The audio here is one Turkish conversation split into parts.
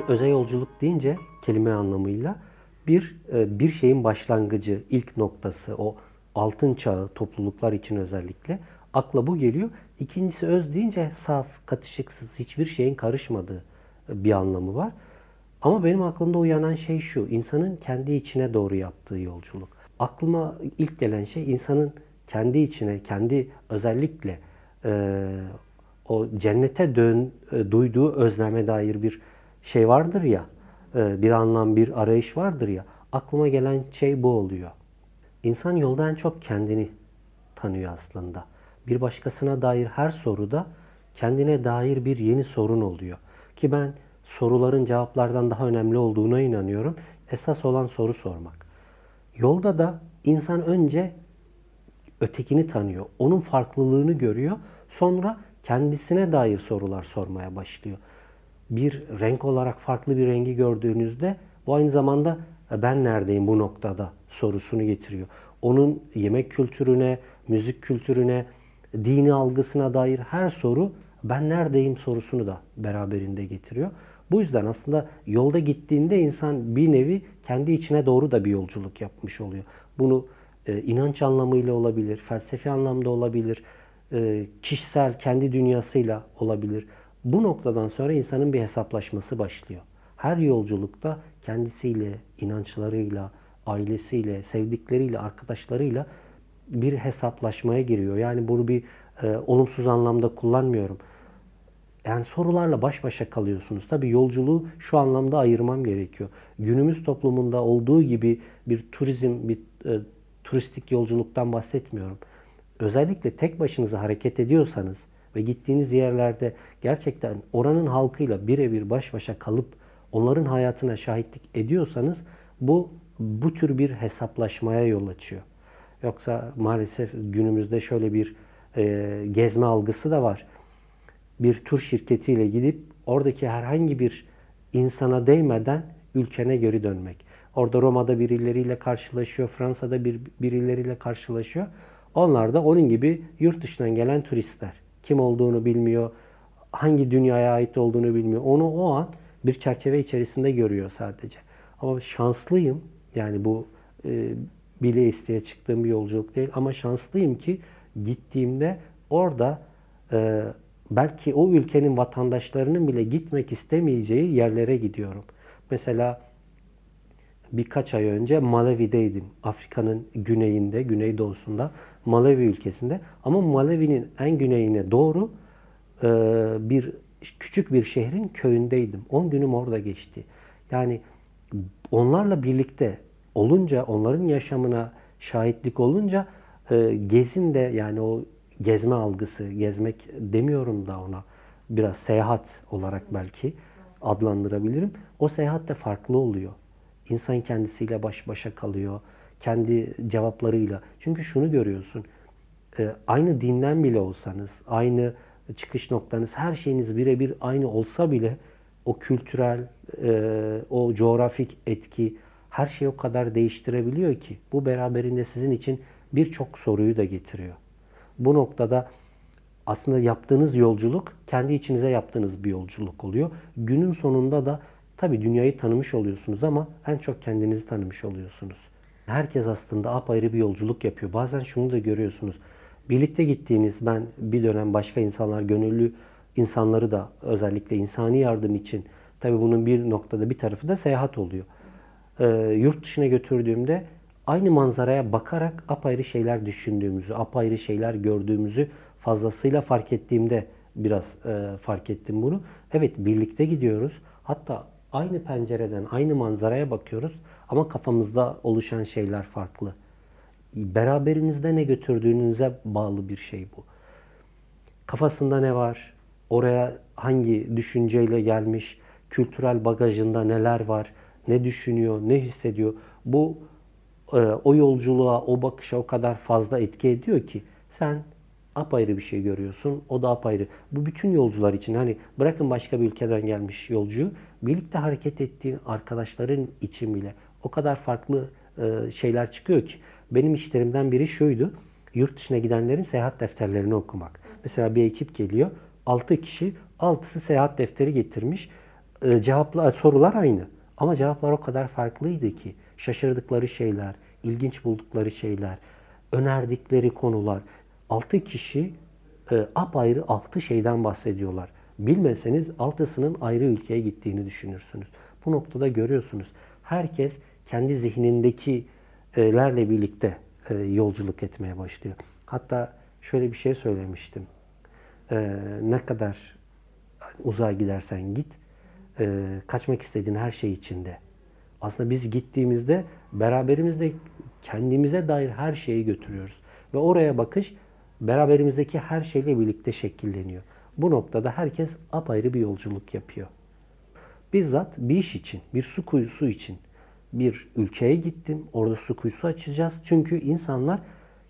Şimdi özel yolculuk deyince kelime anlamıyla bir e, bir şeyin başlangıcı, ilk noktası, o altın çağı topluluklar için özellikle akla bu geliyor. İkincisi öz deyince saf, katışıksız, hiçbir şeyin karışmadığı e, bir anlamı var. Ama benim aklımda uyanan şey şu, insanın kendi içine doğru yaptığı yolculuk. Aklıma ilk gelen şey insanın kendi içine, kendi özellikle e, o cennete dön, e, duyduğu özleme dair bir şey vardır ya, e, bir anlam, bir arayış vardır ya. Aklıma gelen şey bu oluyor. İnsan yolda en çok kendini tanıyor aslında. Bir başkasına dair her soruda kendine dair bir yeni sorun oluyor. Ki ben soruların cevaplardan daha önemli olduğuna inanıyorum. Esas olan soru sormak. Yolda da insan önce ötekini tanıyor. Onun farklılığını görüyor. Sonra kendisine dair sorular sormaya başlıyor. Bir renk olarak farklı bir rengi gördüğünüzde bu aynı zamanda "E, ben neredeyim bu noktada sorusunu getiriyor. Onun yemek kültürüne, müzik kültürüne, dini algısına dair her soru ben neredeyim sorusunu da beraberinde getiriyor. Bu yüzden aslında yolda gittiğinde insan bir nevi kendi içine doğru da bir yolculuk yapmış oluyor. Bunu e, inanç anlamıyla olabilir, felsefi anlamda olabilir, e, kişisel kendi dünyasıyla olabilir. Bu noktadan sonra insanın bir hesaplaşması başlıyor. Her yolculukta kendisiyle, inançlarıyla, ailesiyle, sevdikleriyle, arkadaşlarıyla bir hesaplaşmaya giriyor. Yani bunu bir e, olumsuz anlamda kullanmıyorum. Yani sorularla baş başa kalıyorsunuz. Tabii yolculuğu şu anlamda ayırmam gerekiyor. Günümüz toplumunda olduğu gibi bir turizm, bir e, turistik yolculuktan bahsetmiyorum. Özellikle tek başınıza hareket ediyorsanız ve gittiğiniz yerlerde gerçekten oranın halkıyla birebir baş başa kalıp onların hayatına şahitlik ediyorsanız bu bu tür bir hesaplaşmaya yol açıyor. Yoksa maalesef günümüzde şöyle bir e, gezme algısı da var. Bir tur şirketiyle gidip oradaki herhangi bir insana değmeden ülkene geri dönmek. Orada Roma'da birileriyle karşılaşıyor, Fransa'da bir, birileriyle karşılaşıyor. Onlar da onun gibi yurt dışından gelen turistler. Kim olduğunu bilmiyor, hangi dünyaya ait olduğunu bilmiyor. Onu o an bir çerçeve içerisinde görüyor sadece. Ama şanslıyım, yani bu e, bile isteye çıktığım bir yolculuk değil ama şanslıyım ki gittiğimde orada e, belki o ülkenin vatandaşlarının bile gitmek istemeyeceği yerlere gidiyorum. Mesela birkaç ay önce Malawi'deydim. Afrika'nın güneyinde, güneydoğusunda, Malawi ülkesinde. Ama Malawi'nin en güneyine doğru e, bir küçük bir şehrin köyündeydim. 10 günüm orada geçti. Yani onlarla birlikte olunca, onların yaşamına şahitlik olunca e, gezin de yani o gezme algısı, gezmek demiyorum da ona biraz seyahat olarak belki adlandırabilirim. O seyahat de farklı oluyor. İnsan kendisiyle baş başa kalıyor. Kendi cevaplarıyla. Çünkü şunu görüyorsun. E, aynı dinden bile olsanız, aynı çıkış noktanız, her şeyiniz birebir aynı olsa bile o kültürel, e, o coğrafik etki her şeyi o kadar değiştirebiliyor ki bu beraberinde sizin için birçok soruyu da getiriyor. Bu noktada aslında yaptığınız yolculuk kendi içinize yaptığınız bir yolculuk oluyor. Günün sonunda da tabii dünyayı tanımış oluyorsunuz ama en çok kendinizi tanımış oluyorsunuz. Herkes aslında apayrı bir yolculuk yapıyor. Bazen şunu da görüyorsunuz. Birlikte gittiğiniz ben bir dönem başka insanlar gönüllü insanları da özellikle insani yardım için tabii bunun bir noktada bir tarafı da seyahat oluyor. Ee, yurt dışına götürdüğümde aynı manzaraya bakarak apayrı şeyler düşündüğümüzü, apayrı şeyler gördüğümüzü fazlasıyla fark ettiğimde biraz e, fark ettim bunu. Evet birlikte gidiyoruz. Hatta aynı pencereden aynı manzaraya bakıyoruz ama kafamızda oluşan şeyler farklı. Beraberinizde ne götürdüğünüze bağlı bir şey bu. Kafasında ne var? Oraya hangi düşünceyle gelmiş? Kültürel bagajında neler var? Ne düşünüyor? Ne hissediyor? Bu e, o yolculuğa, o bakışa o kadar fazla etki ediyor ki sen apayrı bir şey görüyorsun. O da apayrı. Bu bütün yolcular için hani bırakın başka bir ülkeden gelmiş yolcuyu birlikte hareket ettiğin arkadaşların için bile o kadar farklı e, şeyler çıkıyor ki benim işlerimden biri şuydu. Yurt dışına gidenlerin seyahat defterlerini okumak. Mesela bir ekip geliyor. 6 kişi, 6'sı seyahat defteri getirmiş. e, cevaplar, sorular aynı. Ama cevaplar o kadar farklıydı ki. Şaşırdıkları şeyler, ilginç buldukları şeyler, önerdikleri konular. Altı kişi e, apayrı altı şeyden bahsediyorlar. Bilmeseniz altısının ayrı ülkeye gittiğini düşünürsünüz. Bu noktada görüyorsunuz. Herkes kendi zihnindekilerle birlikte e, yolculuk etmeye başlıyor. Hatta şöyle bir şey söylemiştim. E, ne kadar uzağa gidersen git, e, kaçmak istediğin her şey içinde. Aslında biz gittiğimizde beraberimizde kendimize dair her şeyi götürüyoruz. Ve oraya bakış beraberimizdeki her şeyle birlikte şekilleniyor. Bu noktada herkes apayrı bir yolculuk yapıyor. Bizzat bir iş için, bir su kuyusu için bir ülkeye gittim. Orada su kuyusu açacağız. Çünkü insanlar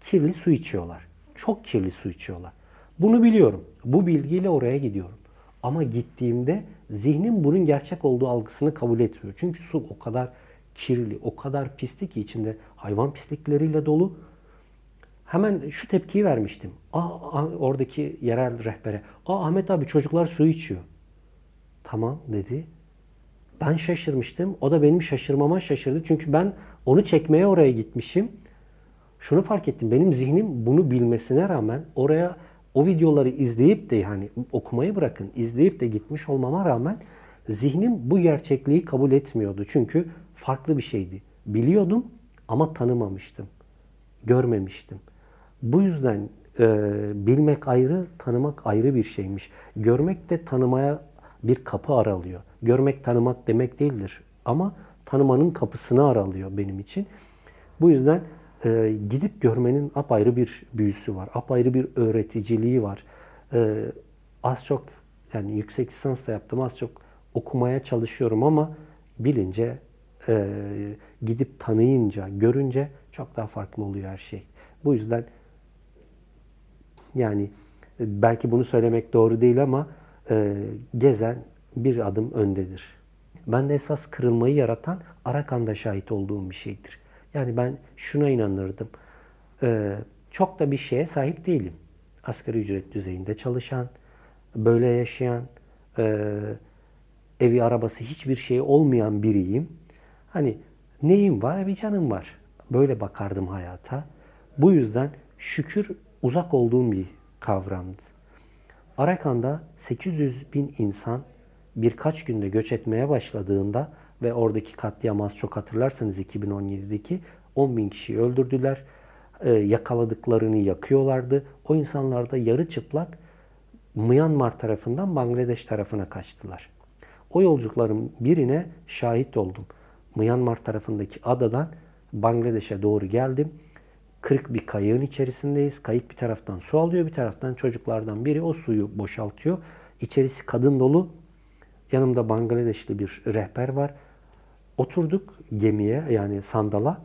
kirli su içiyorlar. Çok kirli su içiyorlar. Bunu biliyorum. Bu bilgiyle oraya gidiyorum. Ama gittiğimde zihnim bunun gerçek olduğu algısını kabul etmiyor. Çünkü su o kadar kirli, o kadar pislik ki içinde hayvan pislikleriyle dolu. Hemen şu tepkiyi vermiştim. Aa, oradaki yerel rehbere. Aa Ahmet abi çocuklar su içiyor. Tamam dedi. Ben şaşırmıştım. O da benim şaşırmama şaşırdı. Çünkü ben onu çekmeye oraya gitmişim. Şunu fark ettim. Benim zihnim bunu bilmesine rağmen oraya o videoları izleyip de hani okumayı bırakın izleyip de gitmiş olmama rağmen zihnim bu gerçekliği kabul etmiyordu. Çünkü farklı bir şeydi. Biliyordum ama tanımamıştım. Görmemiştim. Bu yüzden e, bilmek ayrı, tanımak ayrı bir şeymiş. Görmek de tanımaya bir kapı aralıyor. Görmek tanımak demek değildir. Ama tanımanın kapısını aralıyor benim için. Bu yüzden e, gidip görmenin apayrı bir büyüsü var. Apayrı bir öğreticiliği var. E, az çok yani yüksek lisans da yaptım. Az çok okumaya çalışıyorum ama bilince e, gidip tanıyınca, görünce çok daha farklı oluyor her şey. Bu yüzden yani e, belki bunu söylemek doğru değil ama e, gezen bir adım öndedir. Ben de esas kırılmayı yaratan Arakan'da şahit olduğum bir şeydir. Yani ben şuna inanırdım. E, çok da bir şeye sahip değilim. Asgari ücret düzeyinde çalışan, böyle yaşayan, e, evi arabası hiçbir şey olmayan biriyim. Hani neyim var? Bir canım var. Böyle bakardım hayata. Bu yüzden şükür uzak olduğum bir kavramdı. Arakan'da 800 bin insan birkaç günde göç etmeye başladığında ve oradaki katliam az çok hatırlarsanız 2017'deki 10 bin kişiyi öldürdüler. Ee, yakaladıklarını yakıyorlardı. O insanlar da yarı çıplak Myanmar tarafından Bangladeş tarafına kaçtılar. O yolculukların birine şahit oldum. Myanmar tarafındaki adadan Bangladeş'e doğru geldim. Kırık bir kayığın içerisindeyiz. Kayık bir taraftan su alıyor, bir taraftan çocuklardan biri o suyu boşaltıyor. İçerisi kadın dolu. Yanımda Bangladeşli bir rehber var. Oturduk gemiye yani sandala.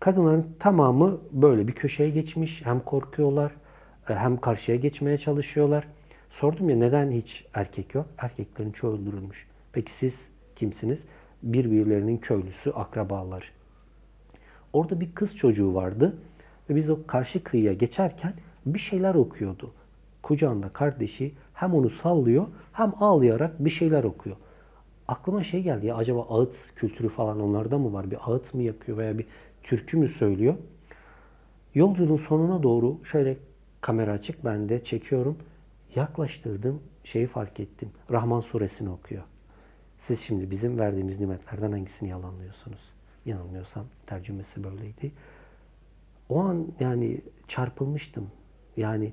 Kadınların tamamı böyle bir köşeye geçmiş. Hem korkuyorlar hem karşıya geçmeye çalışıyorlar. Sordum ya neden hiç erkek yok? Erkeklerin çoğu öldürülmüş. Peki siz kimsiniz? Birbirlerinin köylüsü, akrabaları. Orada bir kız çocuğu vardı ve biz o karşı kıyıya geçerken bir şeyler okuyordu. Kucağında kardeşi hem onu sallıyor hem ağlayarak bir şeyler okuyor. Aklıma şey geldi ya acaba ağıt kültürü falan onlarda mı var? Bir ağıt mı yakıyor veya bir türkü mü söylüyor? Yolculuğun sonuna doğru şöyle kamera açık ben de çekiyorum. Yaklaştırdım şeyi fark ettim. Rahman suresini okuyor. Siz şimdi bizim verdiğimiz nimetlerden hangisini yalanlıyorsunuz? Yanılmıyorsam tercümesi böyleydi. O an yani çarpılmıştım. Yani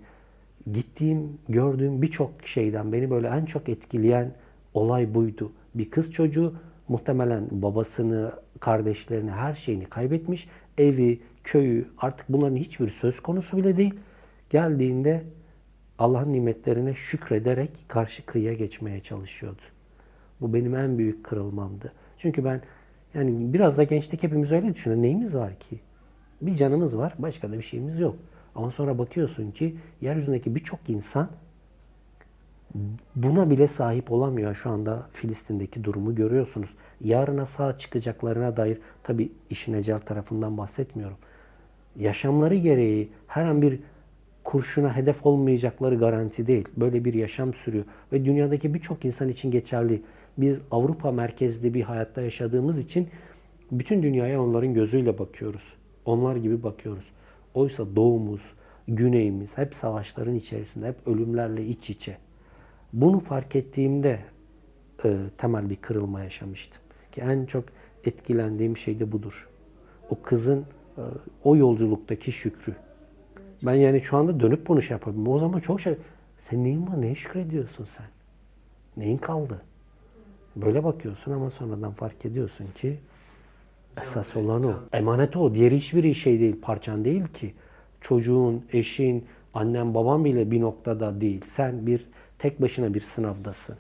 gittiğim, gördüğüm birçok şeyden beni böyle en çok etkileyen olay buydu. Bir kız çocuğu muhtemelen babasını, kardeşlerini, her şeyini kaybetmiş. Evi, köyü artık bunların hiçbir söz konusu bile değil. Geldiğinde Allah'ın nimetlerine şükrederek karşı kıyıya geçmeye çalışıyordu. Bu benim en büyük kırılmamdı. Çünkü ben yani biraz da gençlik hepimiz öyle düşünüyor. Neyimiz var ki? Bir canımız var, başka da bir şeyimiz yok. Ama sonra bakıyorsun ki yeryüzündeki birçok insan buna bile sahip olamıyor. Şu anda Filistin'deki durumu görüyorsunuz. Yarına sağ çıkacaklarına dair tabi işin ecel tarafından bahsetmiyorum. Yaşamları gereği her an bir kurşuna hedef olmayacakları garanti değil. Böyle bir yaşam sürüyor. Ve dünyadaki birçok insan için geçerli. Biz Avrupa merkezli bir hayatta yaşadığımız için bütün dünyaya onların gözüyle bakıyoruz. Onlar gibi bakıyoruz. Oysa doğumuz, güneyimiz hep savaşların içerisinde, hep ölümlerle iç içe. Bunu fark ettiğimde e, temel bir kırılma yaşamıştım. Ki en çok etkilendiğim şey de budur. O kızın e, o yolculuktaki şükrü. Ben yani şu anda dönüp bunu şey yapabilirim. O zaman çok şey. Sen neyin var? Neye şükrediyorsun sen? Neyin kaldı? Böyle bakıyorsun ama sonradan fark ediyorsun ki esas olan o. Emanet o. Diğeri hiçbir şey değil. Parçan değil ki. Çocuğun, eşin, annen, baban bile bir noktada değil. Sen bir tek başına bir sınavdasın.